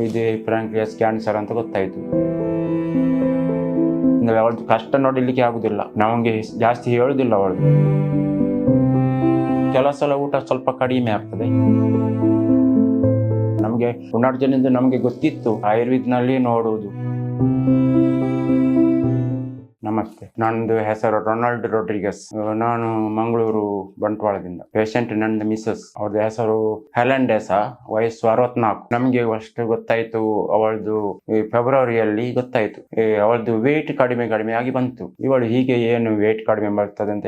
ಇದು ಪ್ರಾಂಕ್ರಿಯಾಸ್ ಕ್ಯಾನ್ಸರ್ ಅಂತ ಗೊತ್ತಾಯ್ತು. ಅವಳದು ಕಷ್ಟ ನೋಡಲಿಕ್ಕೆ ಆಗುದಿಲ್ಲ. ನಮಗೆ ಜಾಸ್ತಿ ಹೇಳುದಿಲ್ಲ ಅವಳು. ಕೆಲವು ಸಲ ಊಟ ಸ್ವಲ್ಪ ಕಡಿಮೆ ಆಗ್ತದೆ. ನಮಗೆ ಪುನರ್ಜನಿಂದ ನಮಗೆ ಗೊತ್ತಿತ್ತು. ಆಯುರ್ವೇದ್ನಲ್ಲಿ ನೋಡುವುದು. ನಮಸ್ತೆ ನಂದು ಹೆಸರು ರೊನಾಲ್ಡ್ ರೊಡ್ರಿಗಸ್. ನಾನು ಮಂಗಳೂರು ಬಂಟ್ವಾಳದಿಂದ. ಪೇಷಂಟ್ ನಂದು ಮಿಸಸ್. ಅವ್ರದ್ದು ಹೆಸರು ಹೆಲನ್ ಡೆಸಾ ವಯಸ್ಸು ಅರವತ್ನಾಲ್ಕು. ನಮಗೆ ಅಷ್ಟು ಗೊತ್ತಾಯ್ತು ಅವಳದು ಈ ಫೆಬ್ರವರಿಯಲ್ಲಿ ಗೊತ್ತಾಯ್ತು. ಅವಳದು ವೇಟ್ ಕಡಿಮೆ ಕಡಿಮೆ ಆಗಿ ಬಂತು. ಇವಳು ಹೀಗೆ ಏನು ವೇಟ್ ಕಡಿಮೆ ಬರ್ತದೆ ಅಂತ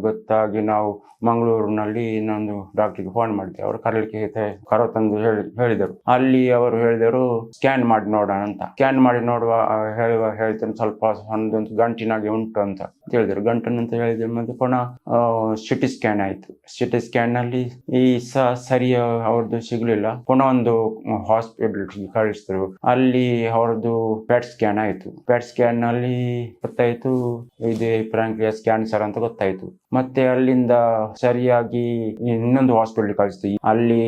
ಗೊತ್ತಾಗಿ ನಾವು ಮಂಗಳೂರಿನಲ್ಲಿ ಇನ್ನೊಂದು ಡಾಕ್ಟರ್ಗೆ ಫೋನ್ ಮಾಡಿದೆ. ಅವರು ಕರಲಿಕ್ಕೆ ಕರೋತಂದು ಕರೋ ತಂದು ಹೇಳಿ, ಹೇಳಿದರು. ಅಲ್ಲಿ ಅವರು ಹೇಳಿದರು ಸ್ಕ್ಯಾನ್ ಮಾಡಿ ನೋಡೋಣ ಅಂತ. ಸ್ಕ್ಯಾನ್ ಮಾಡಿ ನೋಡುವ ಹೇಳುವ, ಹೇಳ್ತೇನೆ. ಸ್ವಲ್ಪ ಒಂದೊಂದು ಗಂಟಿನಾಗೆ ಉಂಟು ಅಂತ ಹೇಳಿದ್ರು ಗಂಟನ್ ಅಂತ ಹೇಳಿದ್ರು. ಮತ್ತೆ ಪುನಃ ಸಿಟಿ ಸ್ಕ್ಯಾನ್ ಆಯ್ತು. ಸಿಟಿ ಸ್ಕ್ಯಾನ್ ಅಲ್ಲಿ ಈ ಸಹ ಸರಿಯ ಅವ್ರದ್ದು ಸಿಗ್ಲಿಲ್ಲ. ಪುನಃ ಒಂದು ಹಾಸ್ಪಿಟಲ್ ಕಳಿಸಿದ್ರು. ಅಲ್ಲಿ ಅವ್ರದ್ದು ಪ್ಯಾಟ್ ಸ್ಕ್ಯಾನ್ ಆಯ್ತು. ಪ್ಯಾಟ್ ಸ್ಕ್ಯಾನ್ನಲ್ಲಿ ಗೊತ್ತಾಯ್ತು, ಇದೇ ಪ್ರಾಂಕ್ರಿಯಾಸ್ ಕ್ಯಾನ್ಸರ್ ಅಂತ ಗೊತ್ತಾಯ್ತು. ಮತ್ತೆ ಅಲ್ಲಿಂದ ಸರಿಯಾಗಿ ಇನ್ನೊಂದು ಹಾಸ್ಪಿಟಲ್ ಕಳಿಸ್ತು. ಅಲ್ಲಿ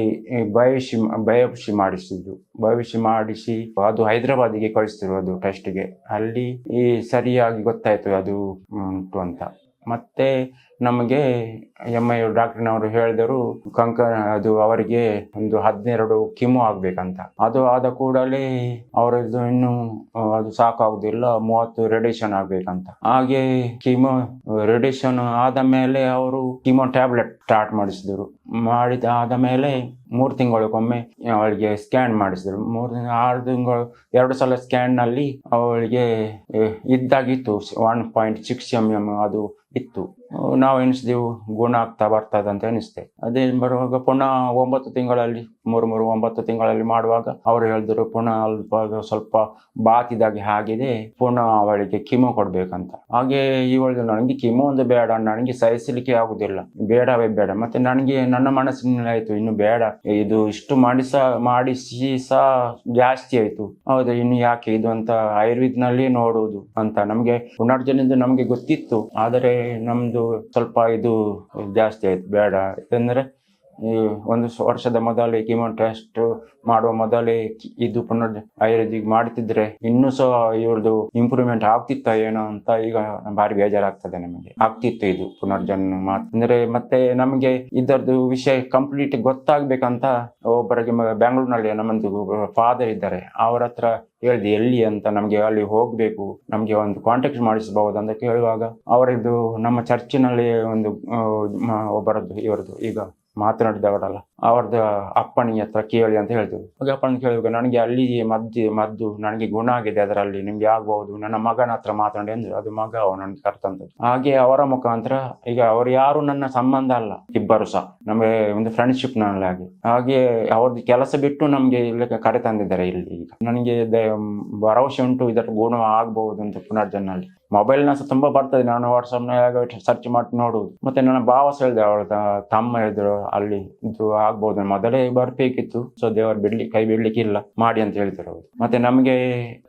ಬಯೋಪ್ಸಿ ಬಯೋಪ್ಸಿ ಮಾಡಿಸಿದ್ರು. ಬಯೋಪ್ಸಿ ಮಾಡಿಸಿ ಅದು ಹೈದರಾಬಾದಿಗೆ ಕಳಿಸ್ತಿರೋದು ಟೆಸ್ಟ್ಗೆ ಅಲ್ಲಿ ಈ ಸರಿಯಾಗಿ ಗೊತ್ತಾಯ್ತು ಅದು ಉಂಟು ಅಂತ. ಮತ್ತೆ ನಮಗೆ ಎಂ ಐ ಡಾಕ್ಟರ್ನವರು ಹೇಳಿದರು ಕಂಕ ಅದು ಅವರಿಗೆ ಒಂದು ಹದಿನೆರಡು ಕಿಮು ಆಗ್ಬೇಕಂತ. ಅದು ಆದ ಕೂಡಲೇ ಅವರದ್ದು ಇನ್ನು ಅದು ಸಾಕಾಗುದಿಲ್ಲ ಮೂವತ್ತು ರೇಡಿಯೇಷನ್ ಆಗ್ಬೇಕಂತ. ಹಾಗೆ ಕಿಮೋ ರೇಡಿಯೇಷನ್ ಆದ ಮೇಲೆ ಅವರು ಕಿಮೋ ಟ್ಯಾಬ್ಲೆಟ್ ಸ್ಟಾರ್ಟ್ ಮಾಡಿಸಿದರು. ಮಾಡಿದ ಆದ ಮೇಲೆ ಮೂರು ತಿಂಗಳಿಗೊಮ್ಮೆ ಅವಳಿಗೆ ಸ್ಕ್ಯಾನ್ ಮಾಡಿಸಿದ್ರು. ಮೂರು ಆರು ತಿಂಗಳು, ಎರಡು ಸಲ ಸ್ಕ್ಯಾನ್ನಲ್ಲಿ ಅವಳಿಗೆ ಇದ್ದಾಗಿತ್ತು. One point six M M ಅದು ಇತ್ತು. ನಾವು ಎಣಿಸಿದೆವು, ಗುಣ ಆಗ್ತಾ ಬರ್ತದೆ ಅಂತ ಎಣಿಸ್ತೇವೆ ಅದೇ ಬರುವಾಗ ಪುನಃ ಒಂಬತ್ತು ತಿಂಗಳಲ್ಲಿ, ಮೂರು ಮೂರು ಒಂಬತ್ತು ತಿಂಗಳಲ್ಲಿ ಮಾಡುವಾಗ ಅವರು ಹೇಳಿದ್ರು, ಪುನಃ ಅಲ್ಪ ಸ್ವಲ್ಪ ಬಾತಿದಾಗೆ ಆಗಿದೆ ಪುನಃ ಅವಳಿಗೆ ಕಿಮೋ ಕೊಡ್ಬೇಕಂತ. ಹಾಗೆ ಇವಳು ನನಗೆ ಕಿಮೋ ಒಂದು ಬೇಡ, ನನಗೆ ಸಹಿಸಲಿಕ್ಕೆ ಆಗುದಿಲ್ಲ. ಬೇಡವೇ ಬೇಡ. ಮತ್ತೆ ನನಗೆ ನನ್ನ ಮನಸ್ಸಿನಲ್ಲಿ ಆಯ್ತು, ಇನ್ನು ಬೇಡ. ಇದು ಇಷ್ಟು ಮಾಡಿಸ, ಮಾಡಿಸಿ ಸಹ ಜಾಸ್ತಿ ಆಯ್ತು. ಹೌದು, ಇನ್ನು ಯಾಕೆ ಇದು ಅಂತ ಆಯುರ್ವೇದ್ನಲ್ಲಿ ನೋಡುವುದು ಅಂತ ನಮಗೆ, ಪುನರ್ಜನಿಂದ ನಮಗೆ ಗೊತ್ತಿತ್ತು. ಆದರೆ ನಮ್ದು ಸ್ವಲ್ಪ ಇದು ಜಾಸ್ತಿ ಆಯ್ತು ಬೇಡ. ಯಾಕಂದ್ರೆ ಈ ಒಂದು ವರ್ಷದ ಮೊದಲೇ ಕಿಮೋ ಟೆಸ್ಟ್ ಮಾಡುವ ಮೊದಲೇ ಇದು ಪುನರ್ ಆಯುರ್ವೇದಿಕ್ ಮಾಡ್ತಿದ್ರೆ ಇನ್ನೂ ಸಹ ಇವ್ರದ್ದು ಇಂಪ್ರೂವ್ಮೆಂಟ್ ಆಗ್ತಿತ್ತ ಏನೋ ಅಂತ ಈಗ ಭಾರಿ ಬೇಜಾರಾಗ್ತದೆ ನಮಗೆ. ಆಗ್ತಿತ್ತು ಇದು ಪುನರ್ಜನ್ಮ ಅಂದ್ರೆ ಮತ್ತೆ ನಮಗೆ ಇದರದ್ದು ವಿಷಯ ಕಂಪ್ಲೀಟ್ ಗೊತ್ತಾಗ್ಬೇಕಂತ ಒಬ್ಬರಿಗೆ ಬೆಂಗಳೂರಿನಲ್ಲಿ ನಮ್ಮದು ಫಾದರ್ ಇದ್ದಾರೆ. ಅವ್ರ ಹತ್ರ ಹೇಳಿದೆ, ಎಲ್ಲಿ ಅಂತ ನಮಗೆ ಅಲ್ಲಿ ಹೋಗ್ಬೇಕು, ನಮಗೆ ಒಂದು ಕಾಂಟ್ಯಾಕ್ಟ್ ಮಾಡಿಸಬಹುದು ಅಂತ ಕೇಳುವಾಗ ಅವರದ್ದು ನಮ್ಮ ಚರ್ಚಿನಲ್ಲಿ ಒಂದು ಒಬ್ಬರದ್ದು ಇವರದ್ದು ಈಗ ಮಾತನಾಡಿದವರಲ್ಲ ಅವ್ರದ್ದು ಅಪ್ಪನಿಗೆ ಹತ್ರ ಕೇಳಿ ಅಂತ ಹೇಳಿದ್ರು ಹಾಗೆ ಅಪ್ಪನ ಕೇಳುವಾಗ ನನಗೆ ಅಲ್ಲಿ ಮದ್ದು ಮದ್ದು, ನನಗೆ ಗುಣ ಆಗಿದೆ ಅದರಲ್ಲಿ, ನಿಮ್ಗೆ ಆಗ್ಬಹುದು. ನನ್ನ ಮಗನ ಹತ್ರ ಮಾತಾಡಿ ಅಂದ್ರೆ ಅದು ಮಗ ನನಗೆ ಕರ್ತಂತದ್ದು ಹಾಗೆ ಅವರ ಮುಖಾಂತರ ಈಗ ಅವ್ರು ಯಾರು ನನ್ನ ಸಂಬಂಧ ಅಲ್ಲ, ಇಬ್ಬರು ಸಹ. ನಮಗೆ ಒಂದು ಫ್ರೆಂಡ್ಶಿಪ್ನಲ್ಲಿ ಹಾಗೆ. ಹಾಗೆ ಅವ್ರದ್ದು ಕೆಲಸ ಬಿಟ್ಟು ನಮ್ಗೆ ಇಲ್ಲಿ ಕರೆ ತಂದಿದ್ದಾರೆ ಇಲ್ಲಿ ಈಗ. ನನಗೆ ಭರವಸೆ ಉಂಟು ಇದರ ಗುಣ ಆಗ್ಬಹುದು ಅಂತ ಪುನರ್ಜನಲ್ಲಿ ಮೊಬೈಲ್ನ ಸಹ ತುಂಬಾ ಬರ್ತದೆ. ನಾನು ವಾಟ್ಸಪ್ನ ಸರ್ಚ್ ಮಾಡಿ ನೋಡುವುದು. ಮತ್ತೆ ನನ್ನ ಭಾವಸ ಹೇಳಿದೆ, ಅವಳ ತಮ್ಮ ಹೇಳಿದ್ರು ಅಲ್ಲಿ, ಇದು ಆಗ್ಬಹುದು ಮೊದಲೇ ಬರ್ಬೇಕಿತ್ತು. ಸೊ ದೇವರು ಬಿಡ್ಲಿ, ಕೈ ಬಿಡ್ಲಿಕ್ಕೆ ಇಲ್ಲ ಮಾಡಿ ಅಂತ ಹೇಳ್ತಾರೆ ಮತ್ತೆ ನಮ್ಗೆ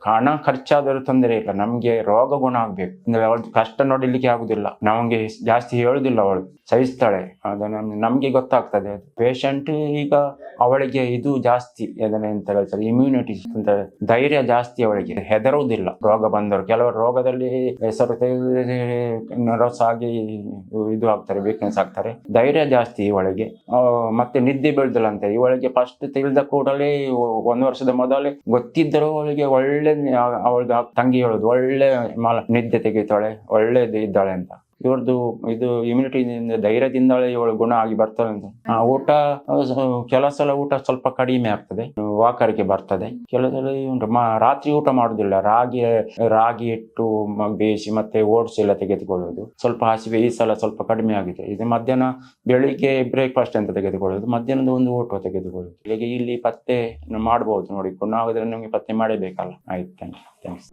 ಹಣ ಖರ್ಚಾದರೂ ತೊಂದರೆ ಇಲ್ಲ. ನಮ್ಗೆ ರೋಗ ಗುಣ ಆಗ್ಬೇಕು. ಅಂದ್ರೆ ಅವಳು ಕಷ್ಟ ನೋಡಿಲಿಕ್ಕೆ ಆಗುದಿಲ್ಲ. ನಮಗೆ ಜಾಸ್ತಿ ಹೇಳುದಿಲ್ಲ ಅವಳು. ಸಹಿಸ್ತಾಳೆ. ಅದು ನಮ್ಗೆ ಗೊತ್ತಾಗ್ತದೆ ಪೇಷಂಟ್ ಈಗ ಅವಳಿಗೆ ಇದು ಜಾಸ್ತಿ. ಅದನ್ನ ಎಂತ ಹೇಳ್ತಾರೆ? ಇಮ್ಯುನಿಟಿ ಅಂತ ಧೈರ್ಯ ಜಾಸ್ತಿ ಅವಳಿಗೆ. ಹೆದರುವುದಿಲ್ಲ. ರೋಗ ಬಂದವರು. ಕೆಲವರು ರೋಗದಲ್ಲಿ ಹೆಸರು ನರ್ವಸ್ ಆಗಿ ಇದು ಆಗ್ತಾರೆ ವೀಕ್ನೆಸ್ ಆಗ್ತಾರೆ. ಧೈರ್ಯ ಜಾಸ್ತಿ ಒಳಗೆ ಮತ್ತೆ ನಿದ್ದೆ ಬೀಳ್ದಲಂತೆ ಇವಳಿಗೆ ಫಸ್ಟ್ ತಿಳಿದ ಕೂಡಲೇ ಒಂದು ವರ್ಷದ ಮೊದಲೇ ಗೊತ್ತಿದ್ದರೂ ಅವಳಿಗೆ ಒಳ್ಳೆ ಅವಳ ತಂಗಿ ಹೇಳುದು, ಒಳ್ಳೆ ನಿದ್ದೆ ತೆಗೀತಾಳೆ ಒಳ್ಳೆದು ಇದ್ದಾಳೆ ಅಂತ. ಇವ್ರದ್ದು ಇದು ಇಮ್ಯುನಿಟಿ ಧೈರ್ಯದಿಂದಲೇ ಇವಳು ಗುಣ ಆಗಿ ಬರ್ತಾಳೆ ಅಂತ. ಊಟ ಕೆಲ ಕೆಲವು ಸಲ ಊಟ ಸ್ವಲ್ಪ ಕಡಿಮೆ ಆಗ್ತದೆ. ವಾಕರಿಕೆ ಬರ್ತದೆ. ಕೆಲವು ಸಲ ರಾತ್ರಿ ಊಟ ಮಾಡುದಿಲ್ಲ. ರಾಗಿ ರಾಗಿ ಇಟ್ಟು ಬೇಯಿಸಿ ಮತ್ತೆ ಓಟ್ಸ್ ಎಲ್ಲ ತೆಗೆದುಕೊಳ್ಳುವುದು. ಸ್ವಲ್ಪ ಹಸಿವೆ ಈ ಸಲ ಸ್ವಲ್ಪ ಕಡಿಮೆ ಆಗಿದೆ. ಇದು ಮಧ್ಯಾಹ್ನ ಬೆಳಿಗ್ಗೆ ಬ್ರೇಕ್ಫಾಸ್ಟ್ ಅಂತ ತೆಗೆದುಕೊಳ್ಳುವುದು. ಮಧ್ಯಾಹ್ನದ ಒಂದು ಊಟ ತೆಗೆದುಕೊಳ್ಳುವುದು. ಹೀಗೆ ಇಲ್ಲಿ ಪತ್ತೆ ಮಾಡಬಹುದು ನೋಡಿ. ಪುನಃ ಆಗಿದ್ರೆ ನಮಗೆ ಪತ್ತೆ ಮಾಡಬೇಕಲ್ಲ ಆಯ್ತು ಥ್ಯಾಂಕ್ಸ್ ಥ್ಯಾಂಕ್ಸ್